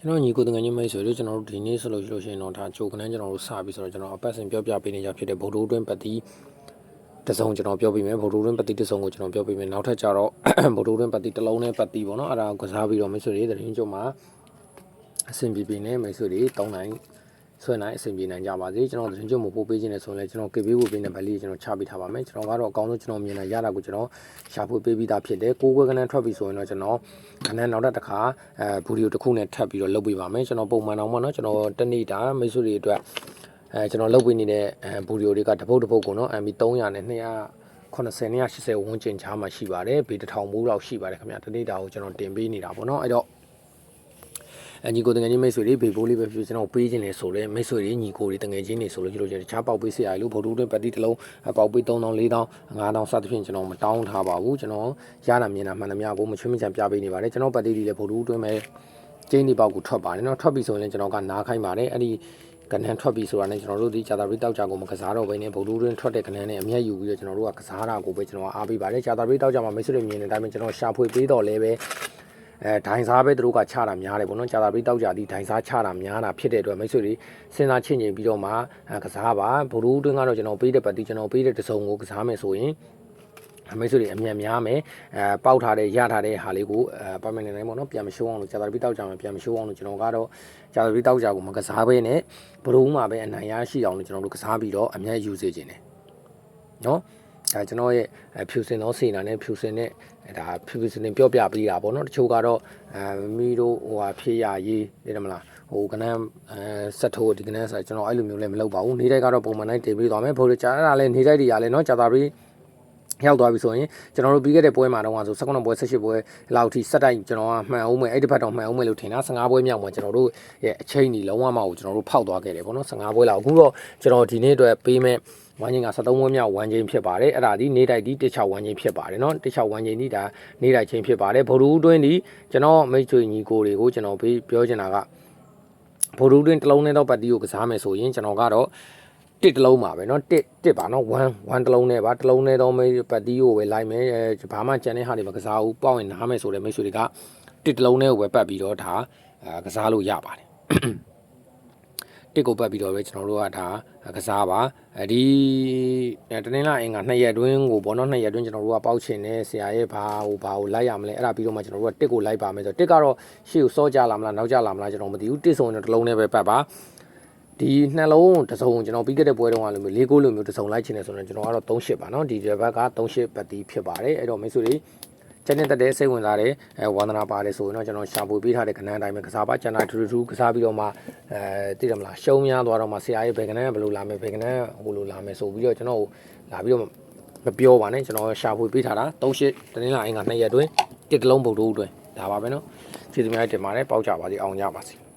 ကျွန်တော်ညီကိုတငယ်ချင်းမိတ်ဆွေတို့ကျွန်တော်တို့ဒီနေ့ဆိုလို့ရှိလို့ရှိရင်တော့ဒါဂျိုကနန်းကျွန်တော်တို့စပြီဆိုတော့ကျွန်တော်အပတ်စဉ်ပြောပြပေးနေကြဖြစ်တဲ့ဗုဒ္ဓတွင်းပတ်တီတစုံကျွန်တော်ပြောပြမယ်ဗုဒ္ဓတွင်းပတ်တီတစုံကိုကျွန်တော်ပြောပြမယ်နောက်ထပ်ကျတော့ဗုဒ္ဓတွင်းပတ်တီတစ်လုံးနဲ့ပတ်တီပေါ့နော်အဲ့ဒါကိုကစားပြီးတော့မိတ်ဆွေတွေတရင်ကျုံမှာအဆင်ပြေပြေနဲ့မိတ်ဆွေတွေတောင်းနိုင် ဆွဲနိုင်အဆင်ပြေနိုင်ကြပါစေကျွန်တော်တရင်ကျုံမပို့ပေးခြင်းနဲ့ဆိုရင်လည်းကျွန်တော် KB ကိုပေးနေဗလီကျွန်တော်ချပေးထားပါမယ်ကျွန်တော်ကတော့အကောင်းဆုံးကျွန်တော်မြင်လာရတာကိုကျွန်တော်ရှာဖွေပေးပြီးသားဖြစ်တယ်ကိုးကွယ်ကနန်းထွက်ပြီဆိုရင်တော့ကျွန်တော်ကနန်းနောက်တစ်ခါအဲဗီဒီယိုတစ်ခုနဲ့ထပ်ပြီးတော့လုပ်ပေးပါမယ်ကျွန်တော်ပုံမှန်အောင်ပေါ့နော်ကျွန်တော်တနေ့တာမိတ်ဆွေတွေအတွက်အဲကျွန်တော်လုပ်ပေးနေတဲ့အဲဗီဒီယိုတွေကတပုတ်တပုတ်ကိုနော် MB 300နဲ့200 80နဲ့80ဝန်းကျင်ချားမှာရှိပါတယ်ဘေးတစ်ထောင်မိုးလောက်ရှိပါတယ်ခင်ဗျာတနေ့တာကိုကျွန်တော်တင်ပေးနေတာပေါ့နော်အဲ့တော့ အညီကိုတငယ်ချင်းမိတ်ဆွေတွေဘေဘိုးလေးပဲဖြစ်ကျွန်တော်ပေးခြင်းလေဆိုတော့မိတ်ဆွေတွေညီကိုတွေတငယ်ချင်းတွေဆိုလို့ရှိလို့တခြားပေါက်ပေးစရာလို့ဗုဒ္ဓတွင်ပတ်တိတစ်လုံးပေါက်ပေး3000 4000 5000စသဖြင့်ကျွန်တော်မတောင်းထားပါဘူးကျွန်တော်ရတာမြင်တာမှန်သမျှကိုမချွေးမချံပြပေးနေပါတယ်ကျွန်တော်ပတ်တိတွေလည်းဗုဒ္ဓတွင်ပဲကျင်းဒီပေါက်ကိုထွက်ပါတယ်နော်ထွက်ပြီဆိုရင်လည်းကျွန်တော်ကနားခိုင်းပါတယ်အဲ့ဒီကနန်းထွက်ပြီဆိုတာနဲ့ကျွန်တော်တို့ဒီဂျာတာပရိတောက်ကြကိုမကစားတော့ဘဲနဲ့ဗုဒ္ဓတွင်ထွက်တဲ့ကနန်းနဲ့အမျက်ယူပြီးတော့ကျွန်တော်တို့ကကစားတာကိုပဲကျွန်တော်အားပေးပါတယ်ဂျာတာပရိတောက်ကြမှာမိတ်ဆွေတွေမြင်တဲ့အတိုင်းပဲကျွန်တော်ရှာဖွေပေးတော့လဲပဲ အဲဒိုင်စားပဲသူတို့ကချတာများတယ်ပေါ့နော်ဂျာတာပရိတောက်ကြဒီဒိုင်စားချတာများတာဖြစ်တဲ့အတွက်မိတ်ဆွေတွေစဉ်းစားချင့်ချိန်ပြီးတော့မှကစားပါဗုဒ္ဓတွင်ကတော့ကျွန်တော်ပေးတဲ့ပတ်တိကျွန်တော်ပေးတဲ့တစုံကိုကစားမယ်ဆိုရင်အမေဆိုတွေအမြန်များမယ်အဲပေါက်ထားတဲ့ရထားတဲ့ဟာလေးကိုအဲပတ်မနေနိုင်ပေါ့နော်ပြန်မရှိုးအောင်လို့ဂျာတာပီတောက်ကြမှာပြန်မရှိုးအောင်လို့ကျွန်တော်ကတော့ဂျာတာပီတောက်ကြကိုမကစားဘဲနဲ့ဘရုံးမှာပဲအနိုင်ရရှိအောင်လို့ကျွန်တော်တို့ကစားပြီးတော့အမြန်ယူစေခြင်းတယ်နော် ဒါကျွန်တော်ရဲ့ဖြူစင်သောစေနာနဲ့ဖြူစင်တဲ့ဒါဖြူစင်ပြောပြပေးတာပေါ့နော်တချို့ကတော့အဲမီတို့ဟိုဟာဖြေရရေးနေတယ်မလားဟိုကနန်းအဲဆက်ထိုးဒီကနန်းဆိုကျွန်တော်အဲ့လိုမျိုးလည်းမလုပ်ပါဘူးနေတိုက်ကတော့ပုံမှန်တိုင်းတင်ပေးသွားမယ်ဘိုးတို့ကြားရတာလည်းနေတိုက်တွေရလဲနော်ဂျာတာပီရောက်သွားပြီဆိုရင်ကျွန်တော်တို့ပြီးခဲ့တဲ့ပွဲမှာတော့ဆို19ပွဲ18ပွဲလောက်ထိစက်တိုက်ကျွန်တော်ကမှန်အောင်မယ်အဲ့ဒီဘက်တော့မှန်အောင်မယ်လို့ထင်တာ15ပွဲမြောက်မှာကျွန်တော်တို့ရဲ့အချိန်ကြီးလုံးဝမဟုတ်ကျွန်တော်တို့ဖောက်သွားခဲ့တယ်ပေါ့နော်15ပွဲလောက်အခုတော့ကျွန်တော်ဒီနေ့အတွက်ပေးမဲ့ ဝမ်းချင်းက73ပွဲမြောက်ဝမ်းချင်းဖြစ်ပါတယ်အဲ့ဒါဒီနေတိုက်ဒီတစ်ချောက်ဝမ်းချင်းဖြစ်ပါတယ်နော်တစ်ချောက်ဝမ်းချင်းဒီဒါနေတိုက်ချင်းဖြစ်ပါတယ်ဗိုလ်ရူးတွင်းဒီကျွန်တော်မိတ်ဆွေညီကိုတွေကိုကျွန်တော်ပြောချင်တာကဗိုလ်ရူးတွင်းတစ်လုံးနဲ့တော့ပတ်တီကိုကစားမယ်ဆိုရင်ကျွန်တော်ကတော့ တစ်တစ်လုံးပါပဲเนาะတစ်တစ်ပါเนาะ1 1တစ်လုံးနဲ့ပါတစ်လုံးနဲ့တော့မေးပတ်တီးကိုပဲလိုက်မယ်အဲဘာမှကြံတဲ့ဟာတွေမကစားဘူးပေါ့ရင်နားမယ်ဆိုတဲ့မိတ်ဆွေတွေကတစ်တစ်လုံးနဲ့ကိုပဲပတ်ပြီးတော့ဒါအဲကစားလို့ရပါတယ် တစ်ကိုပတ်ပြီးတော့ပဲကျွန်တော်တို့ကဒါကစားပါအဲဒီတနင်္လာအင်္ဂါနှစ်ရက်တွင်းကိုဘောနော်နှစ်ရက်တွင်းကျွန်တော်တို့ကပေါက်ချင်တယ်ဆရာရဲ့ဘာဟိုဘာကိုလိုက်ရမလဲအဲ့ဒါပြီးတော့မှကျွန်တော်တို့ကတစ်ကိုလိုက်ပါမယ်ဆိုတော့တစ်ကတော့ရှေ့ကိုစောကြလာမလားနောက်ကြလာမလားကျွန်တော်မသိဘူးတစ်ဆိုရင်တော့တစ်လုံးနဲ့ပဲပတ်ပါဒီနှလုံးတစ်စုံကျွန်တော်ပြီးခဲ့တဲ့ပွဲတုန်းကလိုမျိုး၄ကိုလိုမျိုးတစ်စုံလိုက်ချင်တယ်ဆိုတော့ကျွန်တော်ကတော့38ပါเนาะဒီဘက်က38ပတ်တီဖြစ်ပါတယ်အဲ့တော့မိတ်ဆွေတွေ ကျန်တဲ့တက်တဲ့စိတ်ဝင်စားတဲ့အဲဝန္ဒနာပါတယ်ဆိုရင်တော့ကျွန်တော်ရှာဖွေပေးထားတဲ့ကဏ္ဍအတိုင်းပဲကစားပါကျန်တာထူးထူးကစားပြီးတော့မှအဲသိတယ်မလားရှုံးများသွားတော့မှဆရာရဲ့ဘယ်ကဏ္ဍကဘယ်လိုလာမယ်ဘယ်ကဏ္ဍကဟိုလိုလာမယ်ဆိုပြီးတော့ကျွန်တော်လာပြီးတော့မပြောပါနဲ့ကျွန်တော်ရှာဖွေပေးထားတာ၃ရှစ်တင်းလာအင်္ဂါ၂ရက်အတွင်းတစ်ကလုံးပုတ်တို့အတွက်ဒါပါပဲနော်ကျေးဇူးများတင်ပါတယ်ပေါက်ကြပါစေအောင်ကြပါစေ